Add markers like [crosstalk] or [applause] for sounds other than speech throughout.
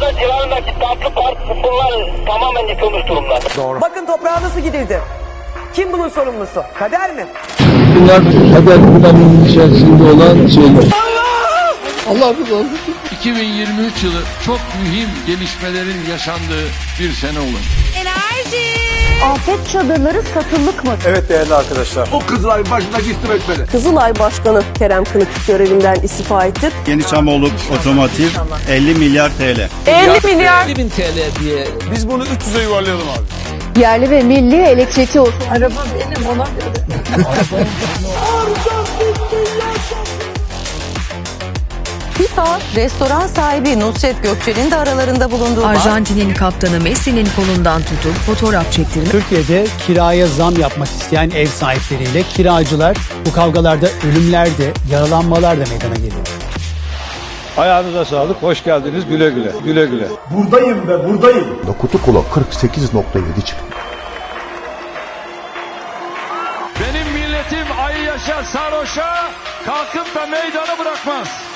Burada civarındaki tatlı park futbollar tamamen yıkılmış durumda. Bakın toprağa nasıl gidildi. Kim bunun sorumlusu? Kader mi? Bunlar kader planının içerisinde olan şeyler. Allah razı 2023 yılı çok mühim gelişmelerin yaşandığı bir sene olur. Afet çadırları satılık mı? Evet değerli arkadaşlar. O Kızılay başındaki istim etmeli. Kızılay Başkanı Kerem Kınık görevinden istifa etti. Yeni Çamoğlu Otomotiv 50 milyar TL. 50 milyar. TL diye Biz bunu 300'e yuvarlayalım abi. Yerli ve milli elektrikli otomobil. [laughs] FIFA, restoran sahibi Nusret Gökçe'nin de aralarında bulunduğu Arjantin'in kaptanı Messi'nin kolundan tutup fotoğraf çektirmek Türkiye'de kiraya zam yapmak isteyen ev sahipleriyle kiracılar bu kavgalarda ölümler de yaralanmalar da meydana geliyor. Ayağınıza sağlık. Hoş geldiniz. Güle güle. Güle güle. Buradayım ve buradayım. Kutu kula 48.7 çıktı. Benim milletim ayı yaşa sarhoşa kalkıp da meydanı bırakmaz.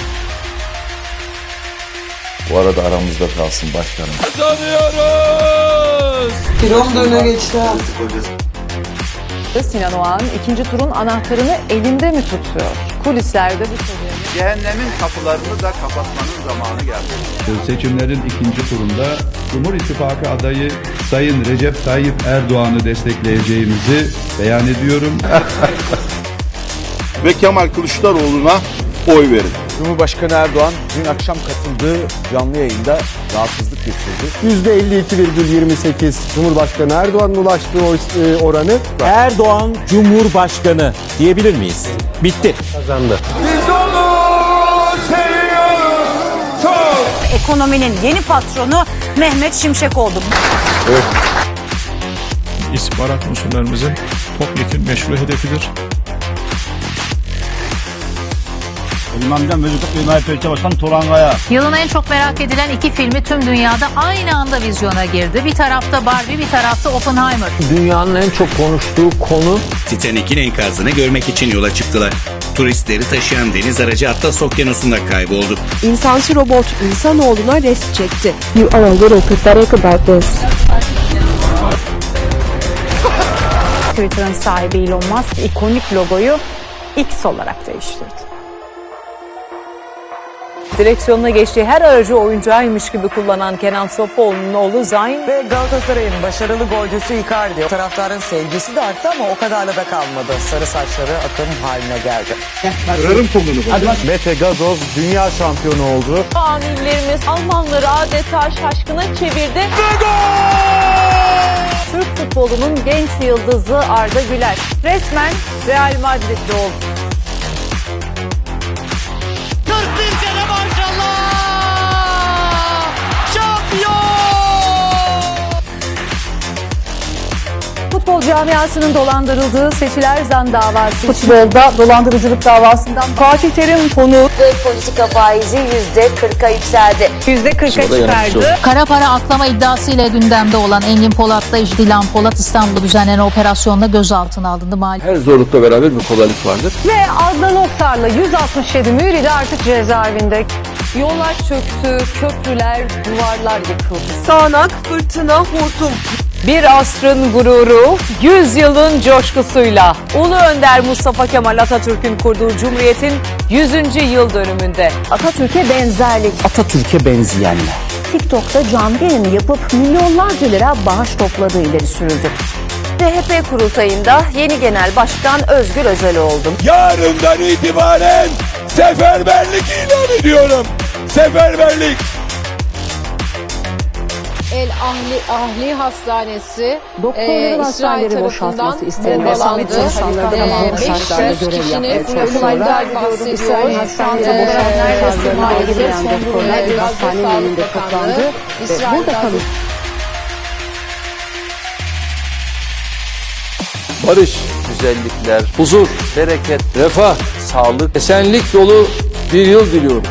Bu arada aramızda kalsın başkanım. Kazanıyoruz. Sinan Oğan ikinci turun anahtarını elinde mi tutuyor? Kulislerde bu soruya. Cehennemin kapılarını da kapatmanın zamanı geldi. Seçimlerin ikinci turunda Cumhur İttifakı adayı Sayın Recep Tayyip Erdoğan'ı destekleyeceğimizi beyan ediyorum. [laughs] Ve Kemal Kılıçdaroğlu'na oy verin. Cumhurbaşkanı Erdoğan dün akşam katıldığı canlı yayında rahatsızlık geçirdi. %52,28 Cumhurbaşkanı Erdoğan'ın ulaştığı oy e, oranı Erdoğan Cumhurbaşkanı diyebilir miyiz? Bitti. kazandı. Ekonominin yeni patronu Mehmet Şimşek oldu. İstihbarat unsurlarımızın topyekun meşru hedefidir. İmamdan Mevcut MHP Başkan Torangaya. Yılın en çok merak edilen iki filmi tüm dünyada aynı anda vizyona girdi. Bir tarafta Barbie, bir tarafta Oppenheimer. Dünyanın en çok konuştuğu konu Titanic'in enkazını görmek için yola çıktılar. Turistleri taşıyan deniz aracı Atlas Okyanusu'nda kayboldu. insansı robot insanoğluna rest çekti. Twitter'ın sahibi Elon Musk ikonik logoyu X olarak değiştirdi. Direksiyonuna geçtiği her aracı oyuncağıymış gibi kullanan Kenan Sofoğlu'nun oğlu Zayn Ve Galatasaray'ın başarılı golcüsü Icardi. Taraftarın sevgisi de arttı ama o kadarla da kalmadı. Sarı saçları akım haline geldi. Mete Gazoz dünya şampiyonu oldu. Amillerimiz Almanları adeta şaşkına çevirdi. Türk futbolunun genç yıldızı Arda Güler resmen Real Madrid'de oldu. Futbol camiasının dolandırıldığı seçiler zan davası. Futbolda dolandırıcılık davasından Fatih Terim konu Ve politika faizi yüzde 40'a yükseldi. yüzde 40'a çıkardı. Kara para aklama iddiasıyla gündemde olan Engin Polat'la Dilan Polat İstanbul'da düzenlenen operasyonla gözaltına alındı. Mali. Her zorlukla beraber bir kolaylık vardır. Ve Adnan Oktar'la 167 müridi artık cezaevinde. Yollar çöktü, köprüler, duvarlar yıkıldı. Sağanak, fırtına, hortum. Bir asrın gururu, 100 yılın coşkusuyla Ulu Önder Mustafa Kemal Atatürk'ün kurduğu Cumhuriyet'in 100. yıl dönümünde Atatürk'e benzerlik Atatürk'e benzeyenler. TikTok'ta canlı yayın yapıp milyonlarca lira bağış topladığı ileri sürüldü. CHP kurultayında yeni genel başkan Özgür Özel oldu. Yarından itibaren seferberlik ilan ediyorum. Seferberlik. El Ahli, Ahli Hastanesi Doktorların hastaneleri boşaltması bombalandı. çalışanlardan Ee, ama 500 şartlarda görev kişinin yapmaya çalışıyorlar. bahsediyor. İsrail hastanede boşaltma neredeyse kararlarını maalesef belirleyen son doktorlar bir hastanenin önünde toplandı ve burada kalın. Barış, güzellikler, huzur, bereket, refah, sağlık, esenlik dolu bir yıl diliyorum.